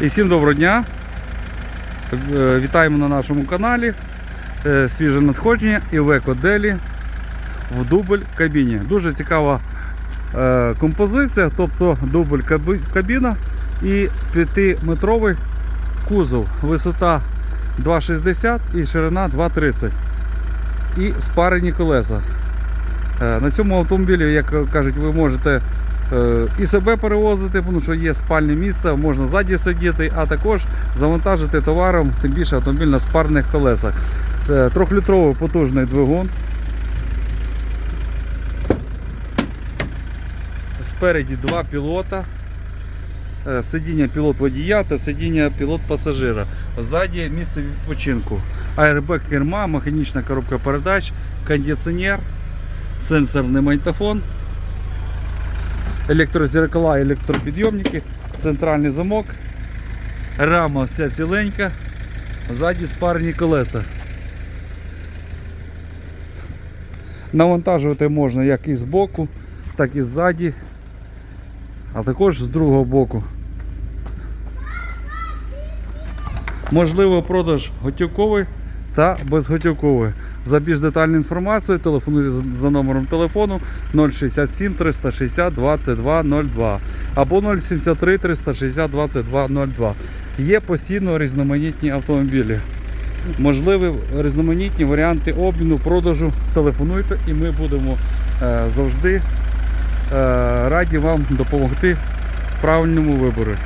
І всім доброго дня. Е, Вітаємо на нашому каналі. Е, Свіже надходження Iveco Делі в дубль кабіні. Дуже цікава е, композиція, тобто дубль кабіна і 5-метровий кузов. Висота 2,60 і ширина 2,30. І спарені колеса. На цьому автомобілі, як кажуть, ви можете і себе перевозити, тому що є спальне місце, можна ззаді сидіти, а також завантажити товаром, тим більше автомобіль на спарних колесах. Е, Трьохлітровий потужний двигун. Спереді два пілота. Е, Сидіння пілот водія та сидіння пілот пасажира. Ззаді місце відпочинку. Аербек керма, механічна коробка передач, кондиціонер, сенсорний магнітофон, електрозеркала, електропідйомники, центральний замок, рама вся ціленька, ззаді спарні колеса. Навантажувати можна як і з боку, так і ззаді, а також з другого боку. Можливо продаж готівковий та безготівковий. За більш детальну інформацію телефонуйте за номером телефону 067 360 22 02 або 073 360 22 02. Є постійно різноманітні автомобілі. Можливі різноманітні варіанти обміну, продажу. Телефонуйте і ми будемо е, завжди е, раді вам допомогти в правильному виборі.